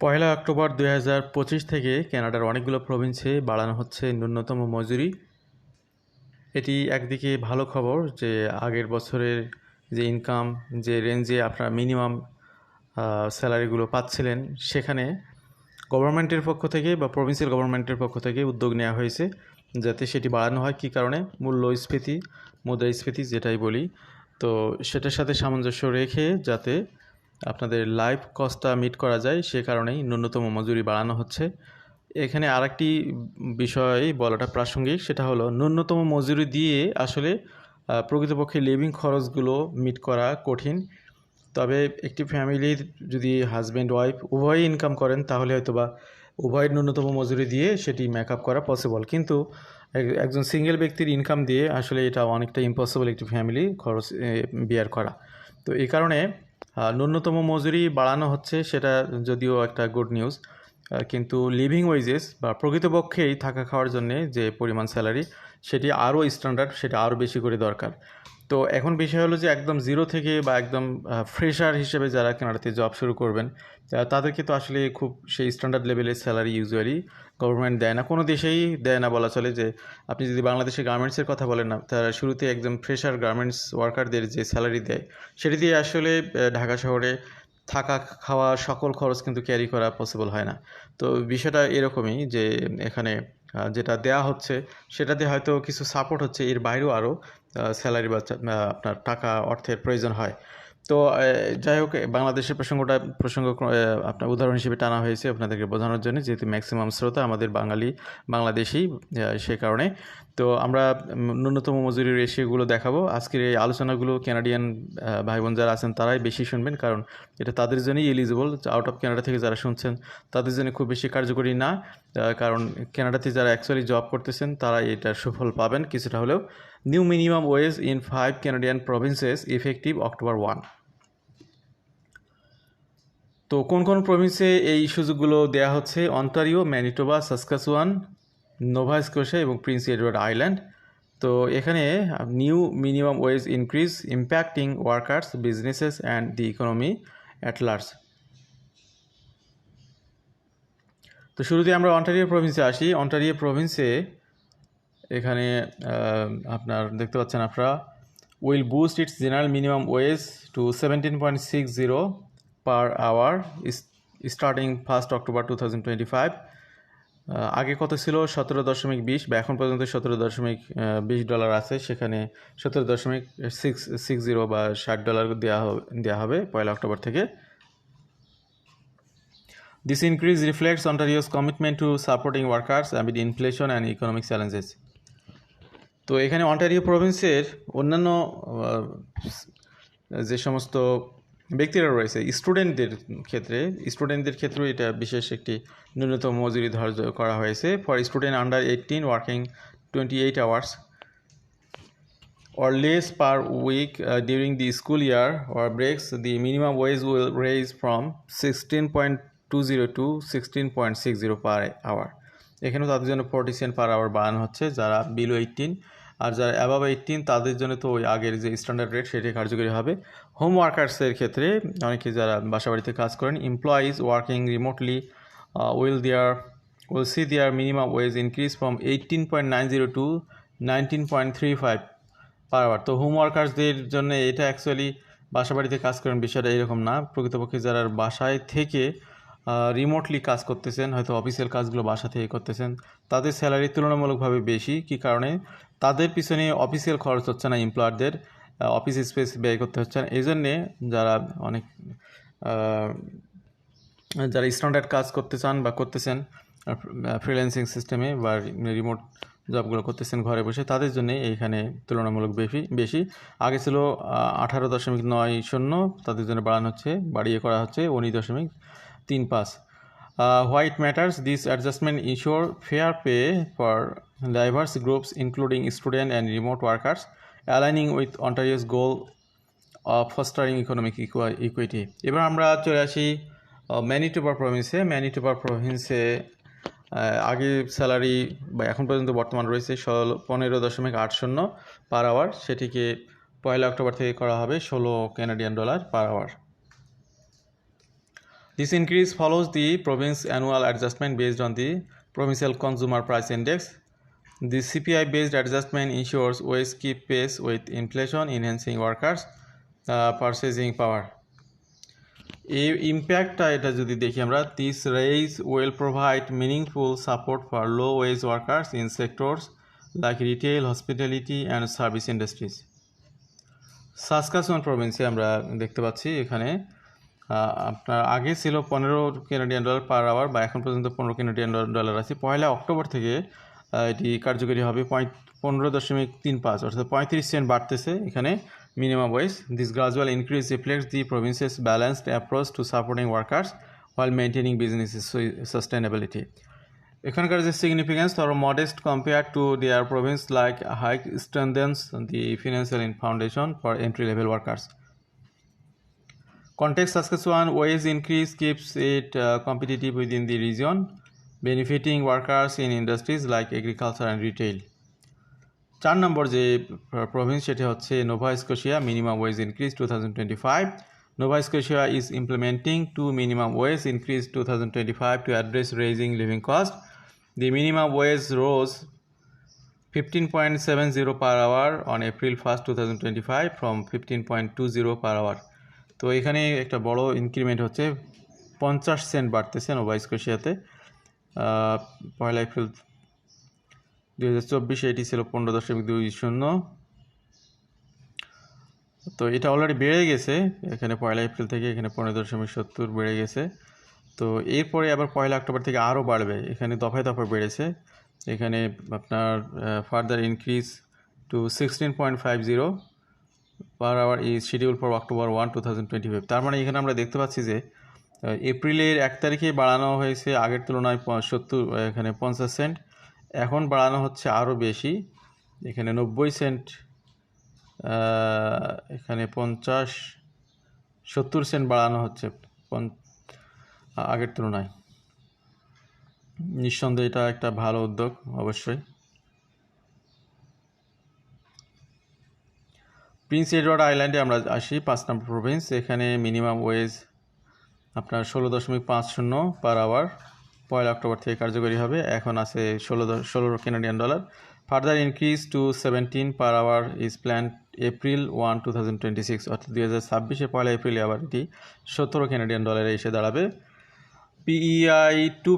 পয়লা October দুই হাজার পঁচিশ থেকে কানাডার অনেকগুলো প্রভিন্সে বাড়ানো হচ্ছে ন্যূনতম মজুরি। এটি একদিকে ভালো খবর যে আগের বছরের যে ইনকাম যে রেঞ্জে আপনারা মিনিমাম স্যালারিগুলো পাচ্ছিলেন, সেখানে গভর্নমেন্টের পক্ষ থেকে বা প্রভিন্সিয়াল গভর্নমেন্টের পক্ষ থেকে উদ্যোগ নেওয়া হয়েছে, যাতে সেটি বাড়ানো হয়। কী কারণে? মূল্যস্ফীতি মুদ্রাস্ফীতি যেটাই বলি। তো সেটার সাথে সামঞ্জস্য রেখে যাতে আপনাদের লাইফ কস্টটা মিট করা যায়, সে কারণেই ন্যূনতম মজুরি বাড়ানো হচ্ছে। এখানে আরেকটি বিষয় বলাটা প্রাসঙ্গিক, সেটা হলো ন্যূনতম মজুরি দিয়ে আসলে প্রকৃতপক্ষে লিভিং খরচগুলো মিট করা কঠিন। তবে একটি ফ্যামিলির যদি হাজব্যান্ড ওয়াইফ উভয়ই ইনকাম করেন, তাহলে হয়তো বা উভয়ের ন্যূনতম মজুরি দিয়ে সেটি মেক আপ করা পসিবল কিন্তু এক- একজন সিঙ্গেল ব্যক্তির ইনকাম দিয়ে আসলে এটা অনেকটা ইম্পসিবল একটি ফ্যামিলি খরচ বিয়ার করা। তো এই কারণে ন্যূনতম মজুরি বাড়ানো হচ্ছে, সেটা যদিও একটা গুড নিউজ কিন্তু লিভিং ওয়েজেস বা প্রকৃতপক্ষেই থাকা খাওয়ার জন্যে যে পরিমাণ স্যালারি সেটি আরও স্ট্যান্ডার্ড সেটা আরও বেশি করে দরকার। তো এখন বিষয় হলো যে একদম জিরো থেকে বা একদম ফ্রেশার হিসেবে যারা কানাডাতে জব শুরু করবেন তাদেরকে তো আসলে খুব সেই স্ট্যান্ডার্ড লেভেলের স্যালারি ইউজুয়ালি গভর্নমেন্ট দেয় না। কোনো দেশেই দেয় না বলা চলে যে, আপনি যদি বাংলাদেশের গার্মেন্টসের কথা বলেন না, তারা শুরুতে একদম ফ্রেশার গার্মেন্টস ওয়ার্কারদের যে স্যালারি দেয়, সেটি দিয়ে আসলে ঢাকা শহরে থাকা, খাওয়া সকল খরচ কিন্তু ক্যারি করা পসিবল হয় না। তো বিষয়টা এরকমই যে, এখানে যেটা দেয়া হচ্ছে সেটাতে হয়তো কিছু সাপোর্ট হচ্ছে, এর বাইরেও আরও স্যালারি বা আপনার টাকা অর্থের প্রয়োজন হয়। তো যাই হোক বাংলাদেশের প্রসঙ্গটা, প্রসঙ্গ আপনার উদাহরণ হিসেবে টানা হয়েছে আপনাদেরকে বোঝানোর জন্য, যেহেতু ম্যাক্সিমাম শ্রোতা আমাদের বাঙালি, বাংলাদেশি সে কারণে। তো আমরা ন্যূনতম মজুরি রেশিওগুলো দেখাবো। আজকের এই আলোচনাগুলো কানাডিয়ান ভাই বোন যারা আছেন তারাই বেশি শুনবেন, কারণ এটা তাদের জন্যই এলিজিবল আউট অফ কানাডা থেকে যারা শুনছেন, তাদের জন্য খুব বেশি কার্যকরী না কারণ কানাডাতে যারা অ্যাকচুয়ালি জব করতেছেন তারা এটার সুফল পাবেন। কিছুটা হলেও new minimum wage in five Canadian provinces effective October one তো কোন কোন প্রভিন্সে এই সুযোগগুলো দেওয়া হচ্ছে? Ontario Manitoba Saskatchewan Nova Scotia এবং প্রিন্স এডওয়ার্ড আইল্যান্ড তো এখানে new minimum wage increase impacting workers businesses and the economy at large তো শুরুতে আমরা অন্টারিও প্রভিন্সে আসি। অন্টারিও প্রভিন্সে এখানে আপনার দেখতে পাচ্ছেন আপনারা will boost its general minimum wage to seventeen point six zero per hour starting first October two আগে কত ছিল? সতেরো দশমিক বিশ বা এখন পর্যন্ত সতেরো দশমিক বিশ ডলার আছে। সেখানে সতেরো দশমিক সিক্স সিক্স জিরো বা ষাট ডলার দেওয়া হবে দেওয়া হবে পয়লা অক্টোবর থেকে। This increase reflects Ontario's commitment to supporting workers amid inflation and economic challenges. তো এখানে অন্টারিও প্রভিন্সের অন্যান্য যে সমস্ত ব্যক্তিরা রয়েছে স্টুডেন্টদের ক্ষেত্রে স্টুডেন্টদের ক্ষেত্রেও এটা বিশেষ একটি ন্যূনতম মজুরি ধার্য করা হয়েছে for student under eighteen working twenty eight hours or less per week uh, during the school year or breaks, the minimum wage will raise from 16.20 to 16.60 per hour. এখানেও তাদের জন্য ফোর্টি সেন্ট পার আওয়ার বাড়ানো হচ্ছে যারা below eighteen আর যারা above eighteen তাদের জন্য তো ওই আগের যে স্ট্যান্ডার্ড রেট সেটাই কার্যকরী হবে। হোম ওয়ার্কার্সের ক্ষেত্রে অনেকে যারা বাসাবাড়িতে কাজ করেন employees working remotely will their will see their minimum wage increase from eighteen point nine zero to nineteen point three five per hour তো হোম ওয়ার্কার্সদের জন্য এটা অ্যাকচুয়ালি বাসা বাড়িতে কাজ করেন বিষয়টা এরকম না। প্রকৃতপক্ষে যারা বাসায় থেকে রিমোটলি কাজ করতেছেন, হয়তো অফিসিয়াল কাজগুলো বাসা থেকে করতেছেন, তাদের স্যালারি তুলনামূলকভাবে বেশি। কি কারণে? তাদের পিছনে অফিসিয়াল খরচ হচ্ছে না এমপ্লয়ারদের অফিস স্পেস ব্যয় করতে হচ্ছে না। এই জন্যে যারা অনেক যারা স্ট্যান্ডার্ড কাজ করতে চান বা করতেছেন ফ্রিল্যান্সিং সিস্টেমে বা রিমোট জবগুলো করতেছেন ঘরে বসে, তাদের জন্য এইখানে তুলনামূলক বেশি বেশি। আগে ছিল আঠারো দশমিক নয় শূন্য, তাদের জন্য বাড়ানো হচ্ছে, বাড়িয়ে করা হচ্ছে উনিশ দশমিক তিন পাঁচ। Why it matters this adjustment ensure fair pay for diverse groups including student and remote workers aligning with Ontario's goal of fostering economic equity এবার আমরা চলে আসি ম্যানিটোবার প্রভিন্সে ম্যানিটোবার প্রভিন্সে আগে স্যালারি বা এখন পর্যন্ত বর্তমান রয়েছে ষোলো, পনেরো দশমিক আট শূন্য পার আওয়ার সেটিকে পয়লা অক্টোবর থেকে করা হবে ষোলো Canadian dollar per hour This increase follows the province annual adjustment based on the provincial consumer price index. The CPI based adjustment ensures wage keep pace with inflation, enhancing workers' uh, purchasing power. এই ইম্প্যাক্টটা এটা যদি দেখি আমরা this raise will provide meaningful support for low wage workers in sectors like retail hospitality and service industries Saskatchewan প্রভিন্সে আমরা দেখতে পাচ্ছি এখানে আপনার আগে ছিল পনেরো কেনাডিয়ান ডলার পার আওয়ার বা এখন পর্যন্ত পনেরো কেনাডিয়ান ডলার আছে পয়লা অক্টোবর থেকে এটি কার্যকরী হবে পনেরো দশমিক তিন পাঁচ, অর্থাৎ পঁয়ত্রিশ সেন্ট বাড়তেছে এখানে minimum wage this gradual increase reflects the province's balanced approach to supporting workers while maintaining business sustainability. এখানকার যে সিগনিফিকেন্স ধরো modest compare to their province like hike strengthens the financial foundation for entry level workers. Context Saskatchewan wage increase keeps it uh, competitive within the region, benefiting workers in industries like agriculture and retail. চার নম্বর যে province সেটা হচ্ছে Nova Scotia minimum wage increase two thousand twenty five Nova Scotia is implementing two minimum wage increase two thousand twenty five to address rising living cost the minimum wage rose fifteen point seven zero per hour on April তো এখানে একটা বড় increment হচ্ছে পঞ্চাশ Saint বাড়তেছে Nova স্কোশিয়াতে আহ, পয়লা April হাজার চব্বিশে এটি ছিল পনেরো দশমিক দুই শূন্য। তো এটা অলরেডি বেড়ে গেছে এখানে পয়লা এপ্রিল থেকে এখানে পনেরো দশমিক সত্তর বেড়ে গেছে। তো এরপরে আবার পয়লা অক্টোবর থেকে আরও বাড়বে এখানে দফায় দফায় বেড়েছে। এখানে আপনার further increase to sixteen point five zero per hour is schedule for October one two thousand twenty five তার মানে এখানে আমরা দেখতে পাচ্ছি যে এপ্রিলের এক তারিখে বাড়ানো হয়েছে, আগের তুলনায় সত্তর এখানে পঞ্চাশ সেন্ট এখন বাড়ানো হচ্ছে আরও বেশি, এখানে নব্বই সেন্ট এখানে পঞ্চাশ, সত্তর সেন্ট বাড়ানো হচ্ছে আগের তুলনায়। নিঃসন্দেহে এটা একটা ভালো উদ্যোগ, অবশ্যই। প্রিন্স এডওয়ার্ড আইল্যান্ডে আমরা আসি, পাঁচ নম্বর প্রভিন্স। এখানে মিনিমাম ওয়েজ আপনার ষোলো দশমিক পাঁচ শূন্য পার আওয়ার। পয়লা অক্টোবর থেকে কার্যকরী হবে। এখন আছে ষোলো ষোলো Canadian dollar further increase to seventeen per hour is plan April one two thousand twenty six অর্থাৎ দুই হাজার ছাব্বিশে পয়লা এপ্রিলে আবার এটি সতেরো কেনাডিয়ান ডলারে এসে দাঁড়াবে। PEI two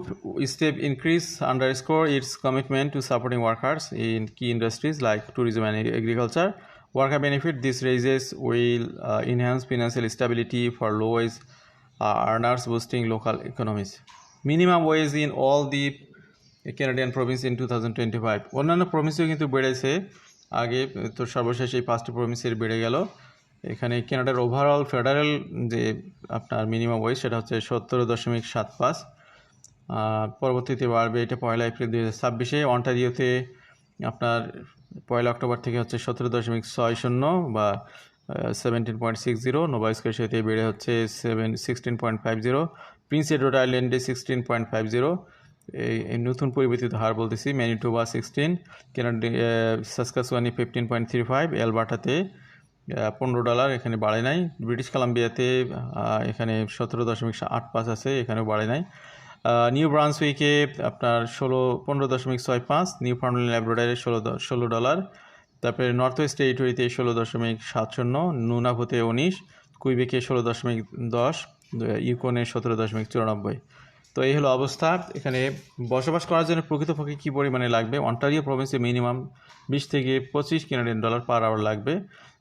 step increase underscores its commitment to supporting workers in key industries like tourism and agriculture. Worker benefit this raises will uh, enhance financial stability for low wage uh, earners, boosting local economies. Minimum wage in all the Canadian province in 2025. অন্যান্য প্রভিন্সেও কিন্তু বেড়েছে আগে তো সর্বশেষ এই পাঁচটি প্রভিন্সের বেড়ে গেল এখানে কানাডার ওভারঅল ফেডারেল যে আপনার মিনিমাম ওয়েজ সেটা হচ্ছে সত্তর দশমিক সাত পাঁচ পরবর্তীতে বাড়বে এটা পয়লা এপ্রিল দুই হাজার ছাব্বিশে অন্টারিওতে আপনার পয়লা অক্টোবর থেকে হচ্ছে সতেরো দশমিক ছয় শূন্য বা seventeen point six zero Nova স্কোশিয়াতে বেড়ে হচ্ছে seven sixteen point five zero Prince Edward আইল্যান্ডে সিক্সটিন পয়েন্ট ফাইভ জিরো এই নতুন পরিবর্তিত হার বলতেছি ম্যানিটোবা সিক্সটিন কেনাডি সাসকাসওয়ানি ফিফটিন পয়েন্ট থ্রি ফাইভ এলবার্টাতে পনেরো ডলার এখানে বাড়ে নাই ব্রিটিশ কলাম্বিয়াতে এখানে সতেরো দশমিক আট পাঁচ আছে, এখানেও বাড়ে নাই। নিউ ব্রান্সউইকে আপনার ষোলো, পনেরো দশমিক ছয় পাঁচ নিউ ফাউন্ডল্যান্ড ল্যাবরেটারি ষোলো ষোলো ডলার। তারপরে নর্থ ওয়েস্ট টেরিটরিতে ষোলো দশমিক সাত শূন্য নুনাভোতে উনিশ, কুইবেকে ষোলো দশমিক দশ, ইউকোনে সতেরো দশমিক চুরানব্বই। তো এই হলো অবস্থা। এখানে বসবাস করার জন্য প্রকৃতপক্ষে কী পরিমাণে লাগবে? অন্টারিও প্রভিন্সে মিনিমাম বিশ থেকে পঁচিশ কেনাডিয়ান ডলার পার আওয়ার লাগবে।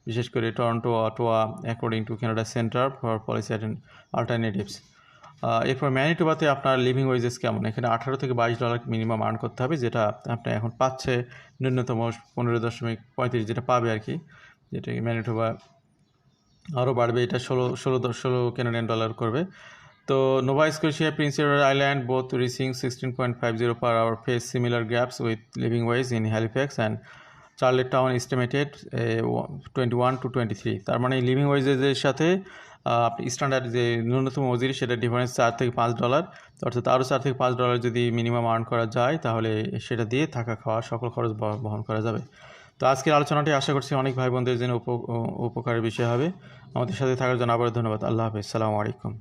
বিশেষ করে Toronto, Ottawa, according to Canada Centre for Policy Alternatives এরপর ম্যানিটোবাতে আপনার লিভিং ওয়েজেস কেমন? এখানে আঠারো থেকে বাইশ ডলার মিনিমাম আর্ন করতে হবে, যেটা আপনি এখন পাচ্ছে ন্যূনতম পনেরো দশমিক পঁয়ত্রিশ, যেটা পাবে আর কি, যেটা ম্যানিটোবা আরও বাড়বে, এটা ষোলো ষোলো দশ ষোলো কেনাডিয়ান ডলার করবে। তো Nova Scotia Prince Edward Island both rising sixteen point five zero per hour face similar gaps with living wage in Halifax and Charlottetown estimated twenty one to twenty three তার মানে living ওয়েজের সাথে standard যে ন্যূনতম মজুরি সেটা difference চার থেকে পাঁচ ডলার অর্থাৎ আরও চার থেকে পাঁচ ডলার যদি মিনিমাম আর্ন করা যায়, তাহলে সেটা দিয়ে থাকা খাওয়া সকল খরচ বহন করা যাবে। তো আজকের আলোচনাটি আশা করছি অনেক ভাই বোনদের জন্য উপ- উপকারের বিষয় হবে। আমাদের সাথে থাকার জন্য আবার ধন্যবাদ। আল্লাহ হাফিজ। সালামু আলাইকুম।